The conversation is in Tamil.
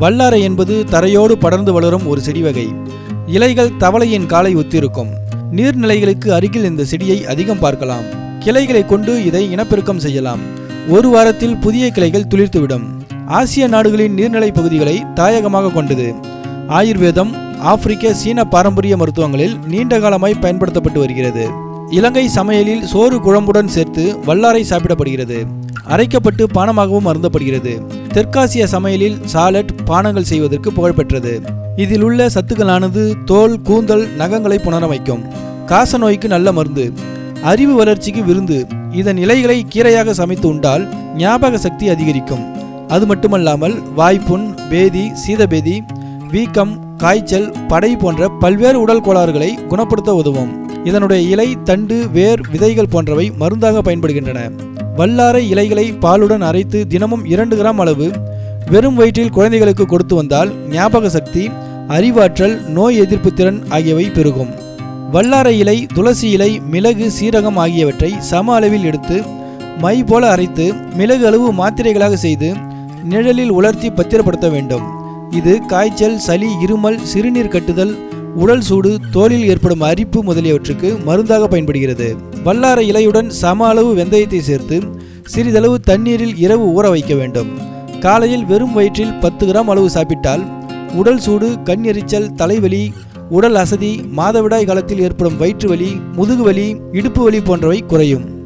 வல்லாரை என்பது தரையோடு படர்ந்து வளரும் ஒரு செடி வகை இலைகள் தவளையின் காலை ஒத்திருக்கும். நீர்நிலைகளுக்கு அருகில் இந்த செடியை அதிகம் பார்க்கலாம். கிளைகளை கொண்டு இதை இனப்பெருக்கம் செய்யலாம். ஒரு வாரத்தில் புதிய கிளைகள் துளிர்த்துவிடும். ஆசிய நாடுகளின் நீர்நிலை பகுதிகளை தாயகமாக கொண்டது. ஆயுர்வேதம் ஆப்பிரிக்க சீன பாரம்பரிய மருத்துவங்களில் நீண்ட காலமாய் பயன்படுத்தப்பட்டு வருகிறது. இலங்கை சமையலில் சோறு குழம்புடன் சேர்த்து வல்லாரை சாப்பிடப்படுகிறது. அரைக்கப்பட்டு பானமாகவும் அருந்தப்படுகிறது. தெற்காசிய சமையலில் சாலட் பானங்கள் செய்வதற்கு புகழ்பெற்றது. இதில் உள்ள சத்துக்களானது தோல் கூந்தல் நகங்களை புனரமைக்கும். காச நோய்க்கு நல்ல மருந்து. அறிவு வளர்ச்சிக்கு விருந்து. இதன் இலைகளை கீரையாக சமைத்து உண்டால் ஞாபக சக்தி அதிகரிக்கும். அது மட்டுமல்லாமல் வாய்ப்புண் பேதி சீதபேதி வீக்கம் காய்ச்சல் படை போன்ற பல்வேறு உடல் கோளாறுகளை குணப்படுத்த உதவும். இதனுடைய இலை தண்டு வேர் விதைகள் போன்றவை மருந்தாக பயன்படுகின்றன. வல்லாரை இலைகளை பாலுடன் அரைத்து தினமும் இரண்டு கிராம் அளவு வெறும் வயிற்றில் குழந்தைகளுக்கு கொடுத்து வந்தால் ஞாபக சக்தி அறிவாற்றல் நோய் எதிர்ப்பு திறன் ஆகியவை பெருகும். வல்லாரை இலை துளசி இலை மிளகு சீரகம் ஆகியவற்றை சம அளவில் எடுத்து மை போல அரைத்து மிளகு அளவு மாத்திரைகளாக செய்து நிழலில் உலர்த்தி பத்திரப்படுத்த வேண்டும். இது காய்ச்சல் சளி இருமல் சிறுநீர் கட்டுதல் உடல் சூடு தோலில் ஏற்படும் அரிப்பு முதலியவற்றுக்கு மருந்தாக பயன்படுகிறது. வல்லார இலையுடன் சம அளவு வெந்தயத்தை சேர்த்து சிறிதளவு தண்ணீரில் இரவு ஊற வைக்க வேண்டும். காலையில் வெறும் வயிற்றில் பத்து கிராம் அளவு சாப்பிட்டால் உடல் சூடு கண் எரிச்சல் தலைவலி உடல் அசதி மாதவிடாய் காலத்தில் ஏற்படும் வயிற்று வலி முதுகு வலி இடுப்பு வலி போன்றவை குறையும்.